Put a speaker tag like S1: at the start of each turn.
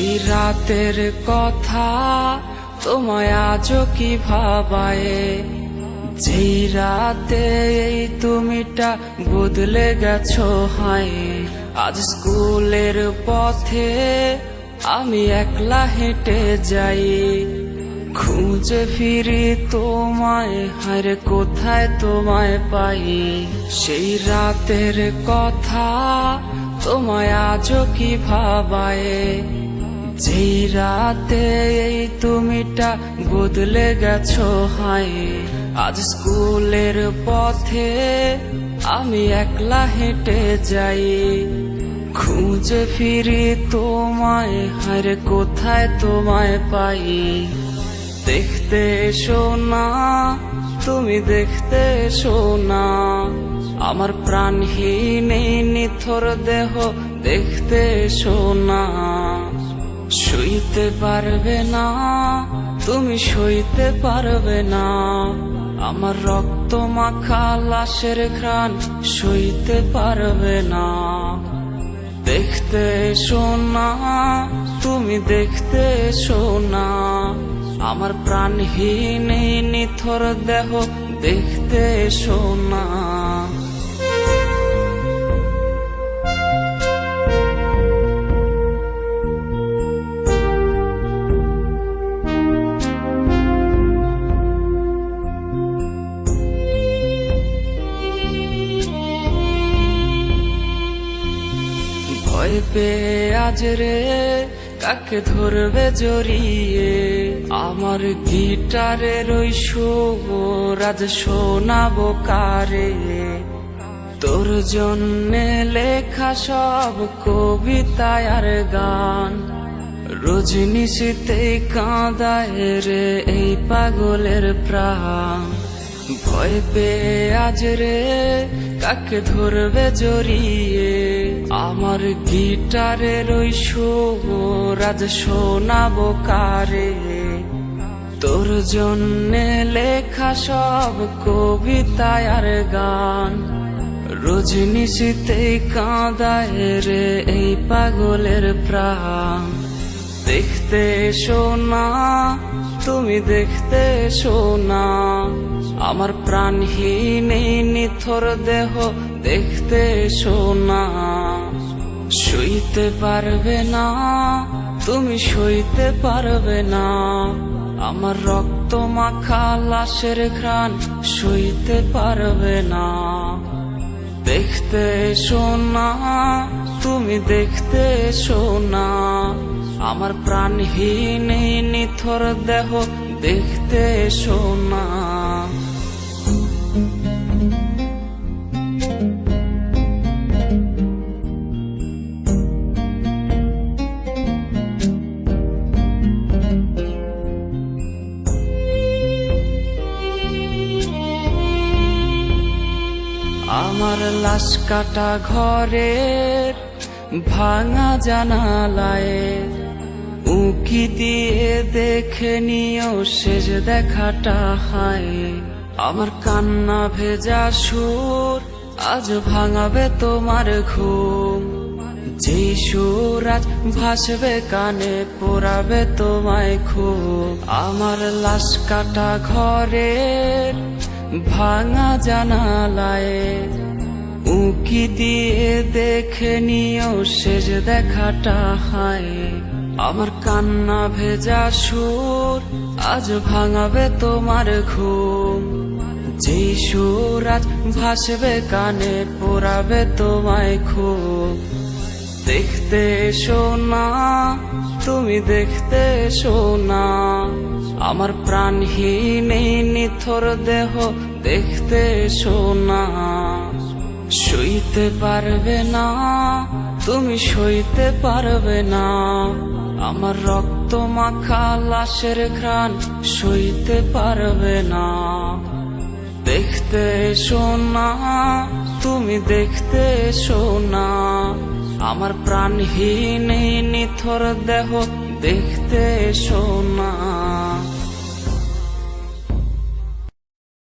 S1: রাতের কথা তোমায় আজও কি ভাবায়? যেই রাতে এই তুমিটা বদলে গেছো হায়, আজ স্কুলের পথে আমি একলা হেঁটে যাই। খুঁজে ফিরি তোমায় হারে কোথায় তোমায় পাই? সেই রাতের কথা তোমায় আজও কি ভাবায়? যেই রাতে এই তুমিটা বদলে গেছো, হায়, আজ স্কুলের পথে আমি একলা হেঁটে যাই। খুঁজে ফিরি তোমায়, হারে কোথায় তোমায় পাই? দেখতে এসো না, তুমি দেখতে এসো না। আমার প্রাণহীন নিথর দেহ দেখতে এসো না। শুইতে পারবে না, তুমি সইতে পারবে না। আমার রক্ত মাখা লাশের ঘ্রাণ সইতে পারবে না। দেখতে এসো না, তুমি দেখতে এসো না। আমার প্রাণহীন নিথর দেহ দেখতে এসো ভয় পেয়ে আজ রে কাকে ধরবে জড়িয়ে? আমার গিটারের ওই সুর আজ শোনাবো কারে? তোর জন্যে লেখা সব কবিতা আর গান। রজনীশীতে কাঁদায় রে এই পাগলের প্রাণ। ভয় পেয়ে আজ রে কাকে ধরবে জড়িয়ে? আমার গিটারের ওই সুর, আজ শোনাবো কারে? তোর জন্যে লেখা সব কবিতা আর গান। রজনীশীতে কাঁদায় রে এই পাগলের প্রাণ। দেখতে এসো না, তুমি দেখতে এসো না। আমার প্রাণহীন নিথর দেহ দেখতে এসো না শুইতে পারবে না, তুমি সইতে পারবে না। আমার রক্ত মাখা লাশের ঘ্রাণ সইতে পারবে না। দেখতে এসো না, তুমি দেখতে এসো না। আমার প্রাণহীন নিথর দেহ দেখতে এসো আমার লাশ কাটা ঘরের ভাঙা জানালায়। উকি দিয়ে দেখে নিও শেষ দেখাটা হায়। আমার কান্না ভেজা সুর আজ ভাঙাবে তোমার ঘুম। যেই সুর আজ ভাসবে কানে পোড়াবে তোমায় খুব। আমার লাশ কাটা ঘরের ভাঙা জানালায় উকি দিয়ে দেখে নিও শেষ দেখাটা হায়। আমার কান্না ভেজা সুর, আজ ভাঙাবে তোমার ঘুম। যে সুর আজ ভাসবে, কানে পোড়াবে তোমায় খুব। দেখতে এসো না তুমি দেখতে এসো না। আমার প্রাণহীন এই নিথর দেহ দেখতে এসো না। সইতে পারবে না, তুমি সইতে পারবে না। আমার রক্ত মাখা লাশের ঘ্রাণ সইতে পারবে না। দেখতে এসো না, তুমি দেখতে এসো না। আমার প্রাণহীন নিথর দেহ দেখতে এসো না।